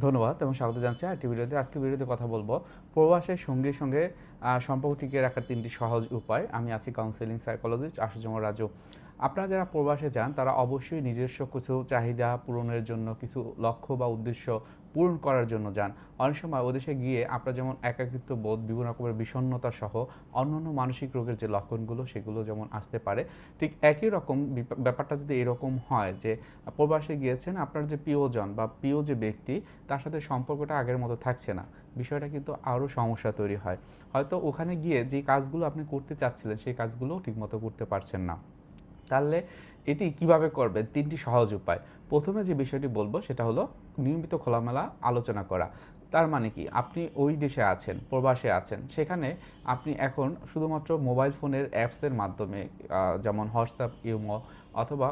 ধন্যবাদ এবং স্বাগত জানছি আরেকটি ভিডিওতে। আজকে ভিডিওতে কথা বলব। প্রবাসের সঙ্গে সঙ্গে সম্পর্ক টিকিয়ে রাখার তিনটি সহজ উপায়। আমি আছি কাউন্সেলিং সাইকোলজিস্ট আশুজম রাজু। আপনারা যারা প্রবাসে যান, তারা অবশ্যই নিজস্ব কিছু চাহিদা পূরণের জন্য কিছু লক্ষ্য বা উদ্দেশ্য পূরণ করার জন্য যান। অনেক সময় ওদেশে গিয়ে আপনার যেমন একাকিত্ব বোধ, বিভিন্ন রকমের বিষণ্ণতা সহ অন্যান্য মানসিক রোগের যে লক্ষণগুলো, সেগুলো যেমন আসতে পারে, ঠিক একই রকম ব্যাপারটা যদি এরকম হয় যে প্রবাসে গিয়েছেন, আপনার যে প্রিয়জন বা প্রিয় যে ব্যক্তি, তার সাথে সম্পর্কটা আগের মতো থাকছে না। বিষয়টা কিন্তু আরও সমস্যা তৈরি হয়। হয়তো ওখানে গিয়ে যে কাজগুলো আপনি করতে চাচ্ছিলেন, সেই কাজগুলো ঠিকমতো করতে পারছেন না। তাহলে এটি কীভাবে করবেন? তিনটি সহজ উপায়। প্রথমে যে বিষয়টি বলব, সেটা হলো নিয়মিত খোলামেলা আলোচনা করা। তার মানে কি? আপনি ওই দেশে আছেন, প্রবাসে আছেন, সেখানে আপনি এখন শুধুমাত্র মোবাইল ফোনের অ্যাপসের মাধ্যমে যেমন হোয়াটসঅ্যাপ ইউমো অথবা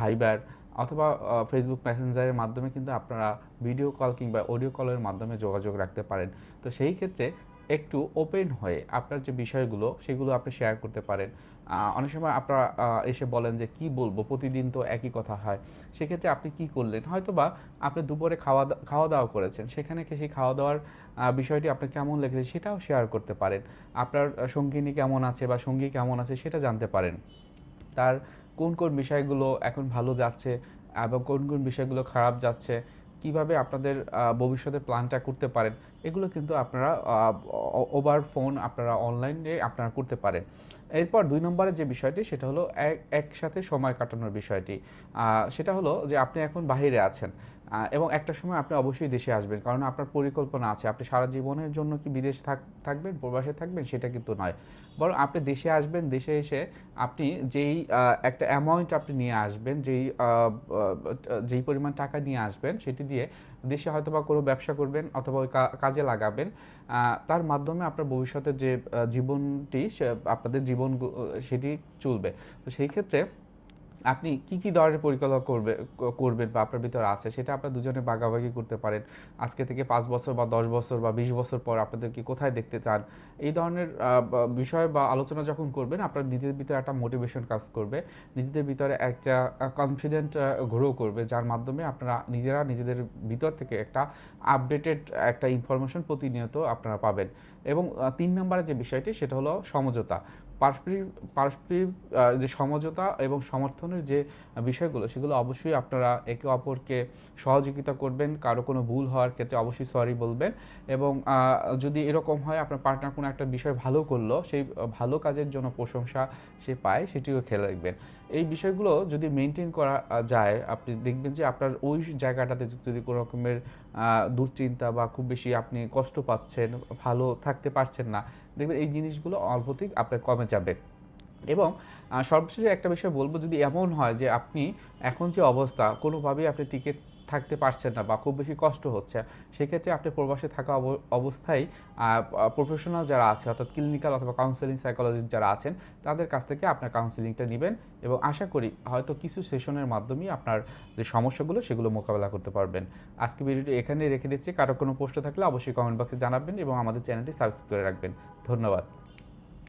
ভাইবার অথবা ফেসবুক মেসেঞ্জারের মাধ্যমে কিন্তু আপনারা ভিডিও কল কিংবা অডিও কলের মাধ্যমে যোগাযোগ রাখতে পারেন। তো সেই ক্ষেত্রে একটু ওপেন হয়ে আপনার যে বিষয়গুলো, সেগুলো আপনি শেয়ার করতে পারেন। অনেক সময় আপনারা এসে বলেন যে, কি বলব? প্রতিদিন তো একই কথা হয়। সেক্ষেত্রে আপনি কি করলেন? হয়তো বা আপনি দুপুরে খাওয়া খাওয়া দাওয়া করেছেন। সেখানে কি সেই খাওয়া দাওয়ার বিষয়টি আপনার কেমন লেগেছে সেটাও শেয়ার করতে পারেন। আপনার সঙ্গিনী কেমন আছে বা সঙ্গী কেমন আছে সেটা জানতে পারেন। তার কোন কোন বিষয়গুলো এখন ভালো যাচ্ছে এবং কোন কোন বিষয়গুলো খারাপ যাচ্ছে কীভাবে আপনাদের ভবিষ্যতে প্ল্যানটা করতে পারেন, এগুলো কিন্তু আপনারা ওভার ফোন আপনারা অনলাইনে আপনারা করতে পারেন। এরপর দুই নম্বরের যে বিষয়টি, সেটা হলো এক, একসাথে সময় কাটানোর বিষয়টি। সেটা হলো যে আপনি এখন বাহিরে আছেন। এবং একটা সময় আপনি অবশ্যই দেশে আসবেন, কারণ আপনার পরিকল্পনা আছে। আপনি সারা জীবনের জন্য কি বিদেশ থাক, থাকবেন, প্রবাসে থাকবেন, সেটা কিন্তু নয়। বরং আপনি দেশে আসবেন, দেশে এসে আপনি যেই একটা অ্যামাউন্ট আপনি নিয়ে আসবেন, যেই যেই পরিমাণ টাকা নিয়ে আসবেন, সেটি দিয়ে দেশে হয়তো বা কোনো ব্যবসা করবেন অথবা ওই কাজে লাগাবেন। তার মাধ্যমে আপনার ভবিষ্যতের যে জীবনটি আপনাদের জীবন সেটি চলবে। তো সেই ক্ষেত্রে আপনি কি কি ধরনের পরিকল্পনা করবে করবেন বা আপনার ভিতরে আছে? সেটা আপনার দুজনে ভাগাভাগি করতে পারেন। আজকে থেকে পাঁচ বছর বা দশ বছর বা বিশ বছর পর আপনাদেরকে কোথায় দেখতে চান? এই ধরনের বিষয় বা আলোচনা যখন করবেন, আপনার নিজের ভিতরে একটা মোটিভেশন কাজ করবে। নিজেদের ভিতরে একটা কনফিডেন্ট গ্রো করবে, যার মাধ্যমে আপনারা নিজেরা নিজেদের ভিতর থেকে একটা আপডেটেড একটা ইনফরমেশন প্রতিনিয়ত আপনারা পাবেন। এবং তিন নম্বরে যে বিষয়টি, সেটা হলো সমঝোতা। পারস্পরিক পারস্পরিক যে সমঝোতা এবং সমর্থনের যে বিষয়গুলো, সেগুলো অবশ্যই আপনারা একে অপরকে সহযোগিতা করবেন, কারও কোনো ভুল হওয়ার ক্ষেত্রে অবশ্যই সরি বলবেন এবং যদি এরকম হয় আপনার পার্টনার কোনো একটা বিষয় ভালো করল, সেই ভালো কাজের জন্য প্রশংসা সে পায়, সেটিও খেয়াল রাখবেন। এই বিষয়গুলো যদি মেনটেন করা যায়, আপনি দেখবেন যে আপনার ওই জায়গাটাতে যদি কোনো রকমের দুশ্চিন্তা বা খুব বেশি আপনি কষ্ট পাচ্ছেন, ভালো থাকতে পারছেন না, দেখবেন এই জিনিসগুলো অল্পতেই আপনার কমে যাবে। এবং সর্বশেষে একটা বিষয় বলব, যদি এমন হয় যে আপনি এখন যে অবস্থা, কোনোভাবেই আপনি টিকে থাকতে পারছেন না বা খুব বেশি কষ্ট হচ্ছে, সেক্ষেত্রে আপনি প্রবাসে থাকা অব- অবস্থায় প্রফেশনাল যারা আছে, অর্থাৎ ক্লিনিক্যাল অথবা কাউন্সেলিং সাইকোলজিস্ট যারা আছেন, তাদের কাছ থেকে আপনার কাউন্সেলিংটা নেবেন এবং আশা করি হয়তো কিছু সেশনের মাধ্যমেই আপনার যে সমস্যাগুলো, সেগুলো মোকাবেলা করতে পারবেন। আজকে ভিডিওটি এখানেই রেখে দিচ্ছি। কারও কোনো প্রশ্ন থাকলে অবশ্যই কমেন্ট বক্সে জানাবেন এবং আমাদের চ্যানেলটি সাবস্ক্রাইব করে রাখবেন। ধন্যবাদ।